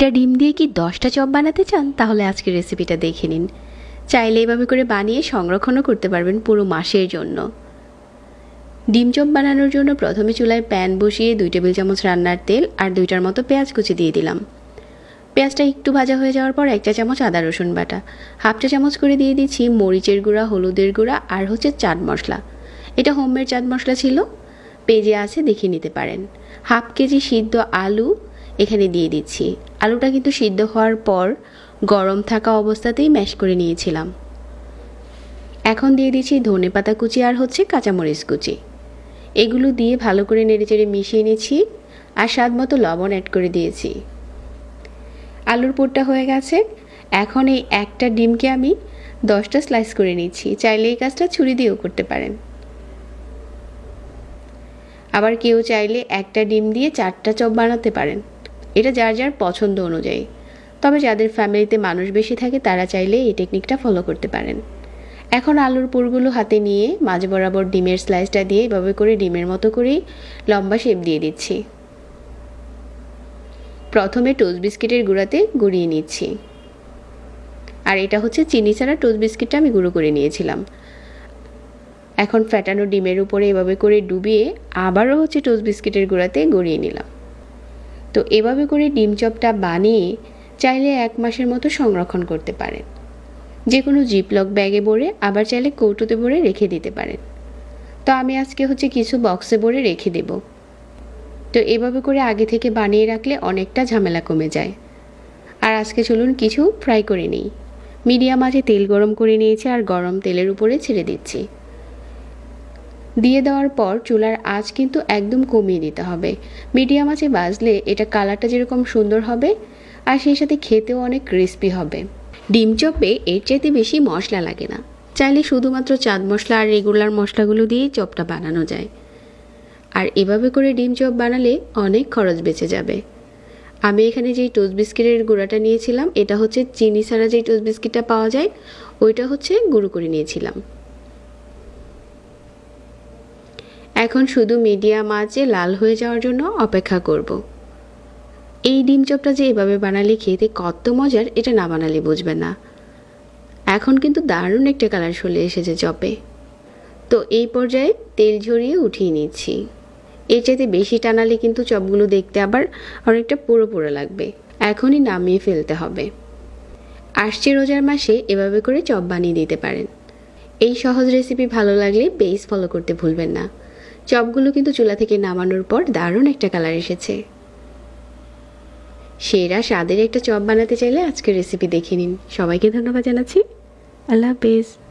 একটা ডিম দিয়ে কি দশটা চপ বানাতে চান? তাহলে আজকের রেসিপিটা দেখে নিন। চাইলে এভাবে করে বানিয়ে সংরক্ষণও করতে পারবেন পুরো মাসের জন্য। ডিম চপ বানানোর জন্য প্রথমে চুলায় প্যান বসিয়ে দুই টেবিল চামচ রান্নার তেল আর দুইটার মতো পেঁয়াজ কুচি দিয়ে দিলাম। পেঁয়াজটা একটু ভাজা হয়ে যাওয়ার পর একটা চামচ আদা রসুন বাটা, হাফ চা চামচ করে দিয়ে দিচ্ছি মরিচের গুঁড়া, হলুদের গুঁড়া আর হচ্ছে চাট মশলা। এটা হোমমেড চাট মশলা ছিল। পেজে আছে দেখে নিতে পারেন। হাফ কেজি সিদ্ধ আলু এখানে দিয়ে দিচ্ছি। আলুটা কিন্তু সিদ্ধ হওয়ার পর গরম থাকা অবস্থাতেই ম্যাশ করে নিয়েছিলাম। এখন দিয়ে দিচ্ছি ধনে পাতা কুচি আর হচ্ছে কাঁচামরিচ কুচি। এগুলো দিয়ে ভালো করে নেড়েচেড়ে মিশিয়ে নিচ্ছি আর স্বাদ মতো লবণ অ্যাড করে দিয়েছি। আলুর পুরটা হয়ে গেছে। এখন এই একটা ডিমকে আমি দশটা স্লাইস করে নিচ্ছি। চাইলে এই কাজটা ছুরি দিয়েও করতে পারেন। আবার কেউ চাইলে একটা ডিম দিয়ে চারটা চপ বানাতে পারেন। এটা যার যার পছন্দ অনুযায়ী। তবে যাদের ফ্যামিলিতে মানুষ বেশি থাকে, তারা চাইলে এই টেকনিকটা ফলো করতে পারেন। এখন আলুর পুরগুলো হাতে নিয়ে মাঝ বরাবর ডিমের স্লাইসটা দিয়ে এভাবে করে ডিমের মতো করেই লম্বা শেপ দিয়ে দিচ্ছি। প্রথমে টোস্ট বিস্কিটের গুঁড়াতে গুঁড়িয়ে নিচ্ছি। আর এটা হচ্ছে চিনি ছাড়া টোস্ট বিস্কিটটা আমি গুঁড়ো করে নিয়েছিলাম। এখন ফ্যাটানো ডিমের উপরে এভাবে করে ডুবিয়ে আবারও হচ্ছে টোস্ট বিস্কিটের গুঁড়াতে গড়িয়ে নিলাম। তো এভাবে করে ডিম চপটা বানিয়ে চাইলে এক মাসের মতো সংরক্ষণ করতে পারেন। যে কোনো জিপলক ব্যাগে ভরে আবার চাইলে কৌটোতে ভরে রেখে দিতে পারেন। তো আমি আজকে হচ্ছে কিছু বক্সে ভরে রেখে দেব। তো এভাবে করে আগে থেকে বানিয়ে রাখলে অনেকটা ঝামেলা কমে যায়। আর আজকে চলুন কিছু ফ্রাই করে নিই। মিডিয়াম আঁচে তেল গরম করে নিয়েছি আর গরম তেলের উপরে ছেড়ে দিচ্ছি। দিয়ে দেওয়ার পর চুলার আঁচ কিন্তু একদম কমিয়ে দিতে হবে। মিডিয়াম আঁচে বাজলে এটা কালারটা যেরকম সুন্দর হবে, আর সেই সাথে খেতেও অনেক ক্রিস্পি হবে। ডিম চপে এর চাইতে বেশি মশলা লাগে না। চাইলে শুধুমাত্র চাঁদ মশলা আর রেগুলার মশলাগুলো দিয়েই চপটা বানানো যায়। আর এভাবে করে ডিম চপ বানালে অনেক খরচ বেঁচে যাবে। আমি এখানে যেই টোস্ট বিস্কিটের গুঁড়াটা নিয়েছিলাম, এটা হচ্ছে চিনি ছাড়া যেই টোস্ট বিস্কিটটা পাওয়া যায়, ওইটা হচ্ছে গুঁড়ো করে নিয়েছিলাম। এখন শুধু মিডিয়াম আঁচে লাল হয়ে যাওয়ার জন্য অপেক্ষা করব। এই ডিম চপটা যে এভাবে বানালে খেতে কত মজার, এটা না বানালে বুঝবে না। এখন কিন্তু দারুণ একটা কালার চলে এসেছে চপে। তো এই পর্যায়ে তেল ঝরিয়ে উঠিয়ে নিচ্ছি। এর চাইতে বেশি টানালে কিন্তু চপগুলো দেখতে আবার অনেকটা পুরো পুরো লাগবে। এখনই নামিয়ে ফেলতে হবে। আসছে রোজার মাসে এভাবে করে চপ বানিয়ে দিতে পারেন। এই সহজ রেসিপি ভালো লাগলে বেস ফলো করতে ভুলবেন না। চপগুলো কিন্তু চুলা থেকে নামানোর পর দারুণ একটা কালার এসেছে। সেরা স্বাদের একটা চপ বানাতে চাইলে আজকের রেসিপি দেখে নিন। সবাইকে ধন্যবাদ জানাচ্ছি। আল্লাহ হাফেজ।